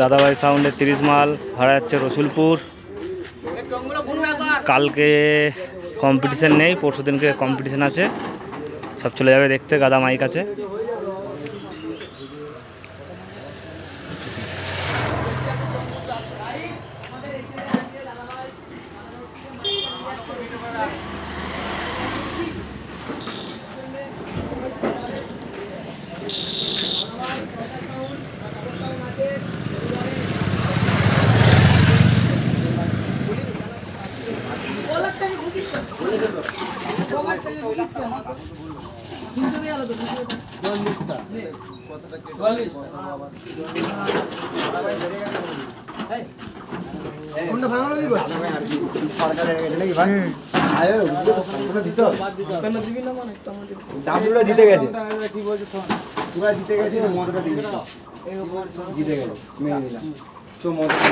দাদাভাই সাউন্ডের তিরিশ মাল ভাড়া যাচ্ছে রসুলপুর। কালকে কম্পিটিশন নেই, পরশু দিনকে কম্পিটিশন আছে। সব চলে যাবে দেখতে, গাদা মাইক আছে। দামগুলো দিতে গেছে। দিতে গেছে মদটা দিতে দিতে গেছে মেনে নিলাম। চো মদ